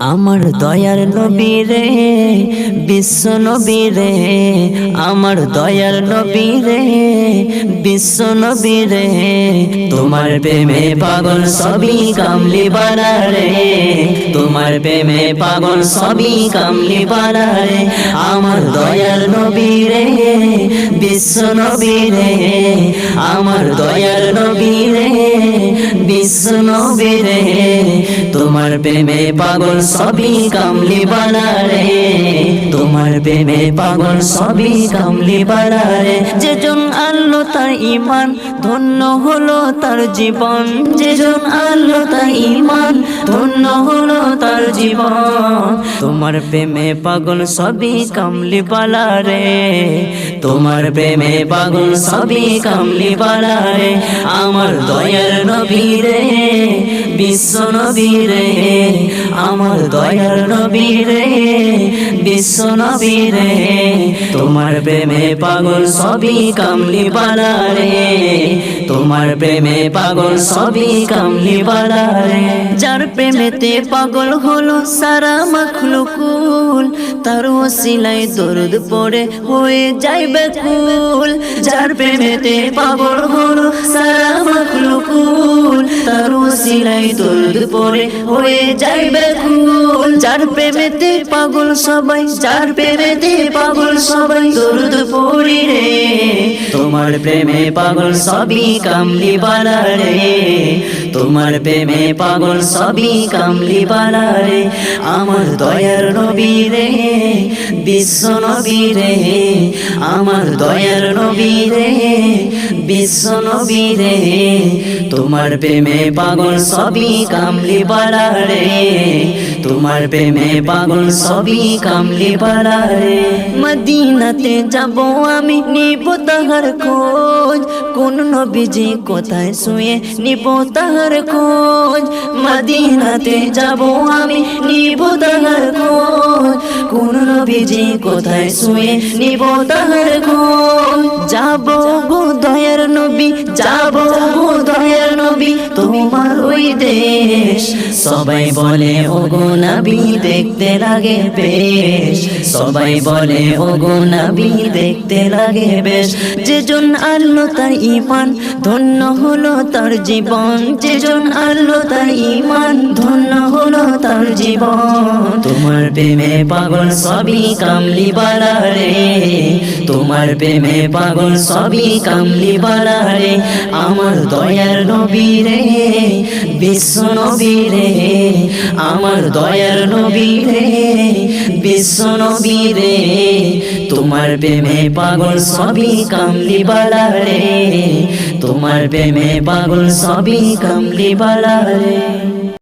আমার দয়ার নবী রে, বিশ্ব নবী রে, আমার দয়ার নবী রে, বিশ্ব নবী রে, তোমার প্রেমে পাগল সবই কামলি বানা রে, তোমার প্রেমে পাগল সবই কামলি বানা রে, আমার দয়ার নবী রে, বিশ্ব নবী রে, আমার দয়ার নবী রে, বিশ্ব নবী রে। তোমার প্রেমে পাগল সবই কামলি বানা রে। তোমার প্রেমে পাগল সবই কামলি বানা রে। যেজন আনলো তার ইমান ধন্য হলো তার জীবন। যেজন আনলো তার ইমান ধন্য হলো তার জীবন। তোমার প্রেমে পাগল সবই কামলি বালা রে। তোমার প্রেমে পাগল সবই কামলি বালা রে। আমার দয়ার নবী রে। বিশ্ব নবী রে আমার দয়ার নবী রে বিশ্ব নবী রে তোমার প্রেমে পাগল সবই কামলি বালা রে, তোমার প্রেমে পাগল সবই কামলি বালা রে। যার প্রেমেতে পাগল হলো সারা মখলুকুল, তার ওসিলাই দরদ পড়ে হয়ে যাইবে কুল। যার প্রেমেতে পাগল হলো সারা তার ওসিলাই পরে হয়ে যাইবে কুল যার প্রেমেতে পাগল সবাই, যার প্রেমেতে পাগল সবাই দরদ পড়ি রে। তোমার প্রেমে পাগল সবই কামলি বালা রে। তোমার প্রেমে পাগল সবই কামলি বালা রে। আমার দয়ার নবী রে, বিশ্ব নবী রে। আমার দয়ার নবী রে, বিশ্ব নবী রে। তোমার প্রেমে পাগল সবই কামলি বালা রে। তোমার প্রেমে পাগল সবই কামলি বালা রে। মদিনাতে যাব আমি, নিব তাহার খোঁজ। কোন নবীজি কোথায় শুয়ে নিব তাহার খোঁজ। মদিনাতে যাব আমি, নিব তাহার খোঁজ। কোন নবীজি কোথায় শুয়ে নিব তাহার খোঁজ? যাব গো দয়ার নবী, যাব গো দয়ার নবী, তোমার ওই দেশ সবাই বলে ও গো নবী, দেখতে লাগে বেশ সবাই বলে ও গো নবী, দেখতে লাগে বেশ যেজন আনলো তার ইমান ধন্য হলো তার জীবন। যেজন আনলো তার ইমান ধন্য হলো তার জীবন। তোমার প্রেমে পাগল সবই কামলি বালা রে। তোমার প্রেমে পাগল সবই কামলি বালা রে। আমার দয়ার নবী রে, বিশ্ব নবী রে। আমার দয়ার নবী রে, বিশ্ব নবী রে। তোমার প্রেমে পাগল সবই কামলি বালা রে। তোমার প্রেমে পাগল সবই কামলি বালা রে।